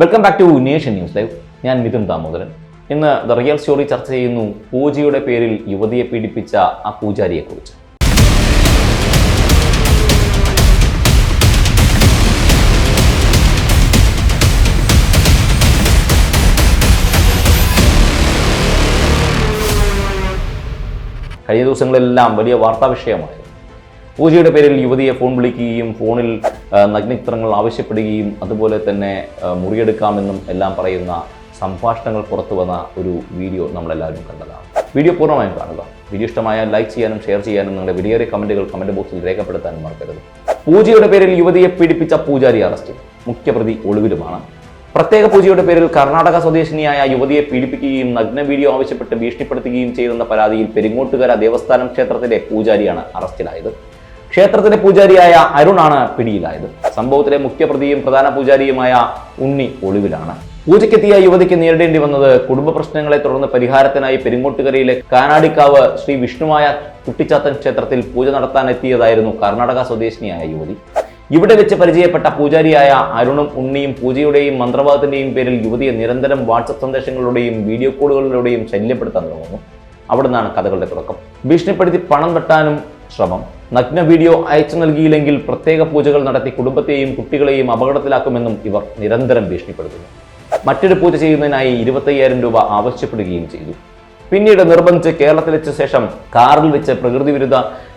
Welcome back to Nation News Live ഞാൻ മിഥുൻ ദാമോദരൻ. ഇന്ന് the real story ചർച്ച ചെയ്യുന്നു പൂജയുടെ പേരിൽ യുവതിയെ പീഡിപ്പിച്ച ആ പൂജാരിയെക്കുറിച്ച്. കഴിഞ്ഞ ദിവസങ്ങളെല്ലാം വലിയ വാർത്താ വിഷയമായിരുന്നു പൂജയുടെ പേരിൽ യുവതിയെ ഫോൺ വിളിക്കുകയും ഫോണിൽ നഗ്നിത്രങ്ങൾ ആവശ്യപ്പെടുകയും അതുപോലെ തന്നെ മുറിയെടുക്കാമെന്നും എല്ലാം പറയുന്ന സംഭാഷണങ്ങൾ പുറത്തു വന്ന ഒരു വീഡിയോ നമ്മളെല്ലാവരും കണ്ടതാണ്. വീഡിയോ പൂർണമായും കാണുക. വീഡിയോ ഇഷ്ടമായാൽ ലൈക്ക് ചെയ്യാനും ഷെയർ ചെയ്യാനും നിങ്ങളുടെ വിലയേറിയ കമന്റുകൾ കമന്റ് ബോക്സിൽ രേഖപ്പെടുത്താനും മറക്കരുത്. പൂജയുടെ പേരിൽ യുവതിയെ പീഡിപ്പിച്ച പൂജാരി അറസ്റ്റ്. മുഖ്യപ്രതി ഒളിവിലുമാണ്. പ്രത്യേക പൂജയുടെ പേരിൽ കർണാടക സ്വദേശിനിയായ യുവതിയെ പീഡിപ്പിക്കുകയും നഗ്ന വീഡിയോ ആവശ്യപ്പെട്ട് ഭീഷണിപ്പെടുത്തുകയും ചെയ്തെന്ന പരാതിയിൽ പെരിങ്ങോട്ടുകര ദേവസ്ഥാനം ക്ഷേത്രത്തിലെ പൂജാരിയാണ് അറസ്റ്റിലായത്. ക്ഷേത്രത്തിലെ പൂജാരിയായ അരുണാണ് പിടിയിലായത്. സംഭവത്തിലെ മുഖ്യപ്രതിയും പ്രധാന പൂജാരിയുമായ ഉണ്ണി ഒളിവിലാണ്. പൂജയ്ക്കെത്തിയ യുവതിക്ക് നേരിടേണ്ടി വന്നത് കുടുംബ പ്രശ്നങ്ങളെ തുടർന്ന് പരിഹാരത്തിനായി പെരിങ്ങോട്ടുകരയിലെ കാനാടിക്കാവ് ശ്രീ വിഷ്ണുമായ കുട്ടിച്ചാത്തൻ ക്ഷേത്രത്തിൽ പൂജ നടത്താനെത്തിയതായിരുന്നു കർണാടക സ്വദേശിനിയായ യുവതി. ഇവിടെ വെച്ച് പരിചയപ്പെട്ട പൂജാരിയായ അരുണും ഉണ്ണിയും പൂജയുടെയും മന്ത്രവാദത്തിന്റെയും പേരിൽ യുവതിയെ നിരന്തരം വാട്സപ്പ് സന്ദേശങ്ങളിലൂടെയും വീഡിയോ കോളുകളിലൂടെയും ശല്യപ്പെടുത്താൻ തുടങ്ങുന്നു. അവിടുന്നാണ് കഥകളുടെ തുടക്കം. ഭീഷണിപ്പെടുത്തി പണം തട്ടാനും ശ്രമം. നഗ്ന വീഡിയോ അയച്ചു നൽകിയില്ലെങ്കിൽ പ്രത്യേക പൂജകൾ നടത്തി കുടുംബത്തെയും കുട്ടികളെയും അപകടത്തിലാക്കുമെന്നും ഇവർ നിരന്തരം ഭീഷണിപ്പെടുത്തുന്നു. മറ്റൊരു പൂജ ചെയ്യുന്നതിനായി ഇരുപത്തയ്യായിരം രൂപ ആവശ്യപ്പെടുകയും ചെയ്തു. പിന്നീട് നിർബന്ധിച്ച് കേരളത്തിലെത്തിച്ച ശേഷം കാറിൽ വെച്ച് പ്രകൃതി വിരുദ്ധ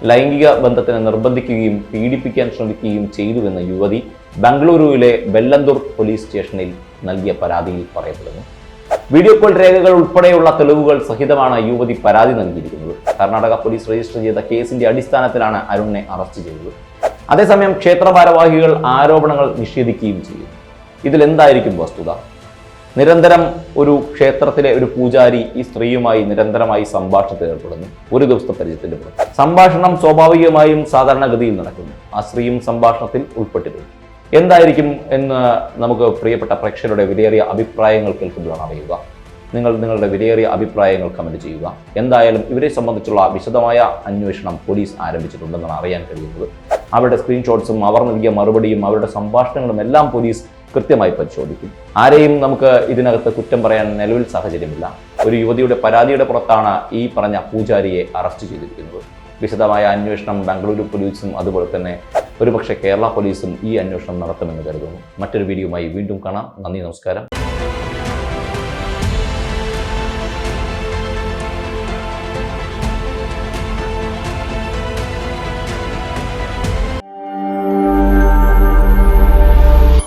ലൈംഗിക ബന്ധത്തിന് നിർബന്ധിക്കുകയും പീഡിപ്പിക്കാൻ ശ്രമിക്കുകയും ചെയ്തുവെന്ന യുവതി ബംഗളൂരുവിലെ വെല്ലന്തൂർ പോലീസ് സ്റ്റേഷനിൽ നൽകിയ പരാതിയിൽ പറയപ്പെടുന്നു. വീഡിയോ കോൾ രേഖകൾ ഉൾപ്പെടെയുള്ള തെളിവുകൾ സഹിതമാണ് യുവതി പരാതി നൽകിയിരിക്കുന്നത്. കർണാടക പോലീസ് രജിസ്റ്റർ ചെയ്ത കേസിന്റെ അടിസ്ഥാനത്തിലാണ് അരുണിനെ അറസ്റ്റ് ചെയ്തത്. അതേസമയം ക്ഷേത്ര ഭാരവാഹികൾ ആരോപണങ്ങൾ നിഷേധിക്കുകയും ചെയ്തു. ഇതിൽ എന്തായിരിക്കും വസ്തുത? നിരന്തരം ഒരു ക്ഷേത്രത്തിലെ ഒരു പൂജാരി ഈ സ്ത്രീയുമായി നിരന്തരമായി സംഭാഷണത്തിൽ ഏർപ്പെടുന്നു. ഒരു ദിവസത്തെ പരിചയത്തിന്റെ പുറത്ത്. സംഭാഷണം സ്വാഭാവികമായും സാധാരണഗതിയിൽ നടക്കുന്നു. ആ സ്ത്രീയും സംഭാഷണത്തിൽ ഉൾപ്പെട്ടിരുന്നു എന്തായിരിക്കും എന്ന് നമുക്ക് പ്രിയപ്പെട്ട പ്രേക്ഷകരുടെ വിലയേറിയ അഭിപ്രായങ്ങൾ കേൾക്കുമ്പോഴാണ് അറിയുക. നിങ്ങൾ നിങ്ങളുടെ വിലയേറിയ അഭിപ്രായങ്ങൾ കമന്റ് ചെയ്യുക. എന്തായാലും ഇവരെ സംബന്ധിച്ചുള്ള വിശദമായ അന്വേഷണം പോലീസ് ആരംഭിച്ചിട്ടുണ്ടെന്നാണ് അറിയാൻ കഴിയുന്നത്. അവരുടെ സ്ക്രീൻഷോട്ട്സും അവർ നൽകിയ മറുപടിയും അവരുടെ സംഭാഷണങ്ങളും എല്ലാം പോലീസ് കൃത്യമായി പരിശോധിക്കും. ആരെയും നമുക്ക് ഇതിനകത്ത് കുറ്റം പറയാൻ നിലവിൽ സാഹചര്യമില്ല. ഒരു യുവതിയുടെ പരാതിയുടെ പുറത്താണ് ഈ പറഞ്ഞ പൂജാരിയെ അറസ്റ്റ് ചെയ്തിരിക്കുന്നത്. വിശദമായ അന്വേഷണം ബാംഗ്ലൂരു പോലീസും അതുപോലെ തന്നെ ഒരുപക്ഷെ കേരള പോലീസും ഈ അന്വേഷണം നടത്തുമെന്ന് കരുതുന്നു. മറ്റൊരു വീഡിയോയുമായി വീണ്ടും കാണാം. നന്ദി നമസ്കാരം.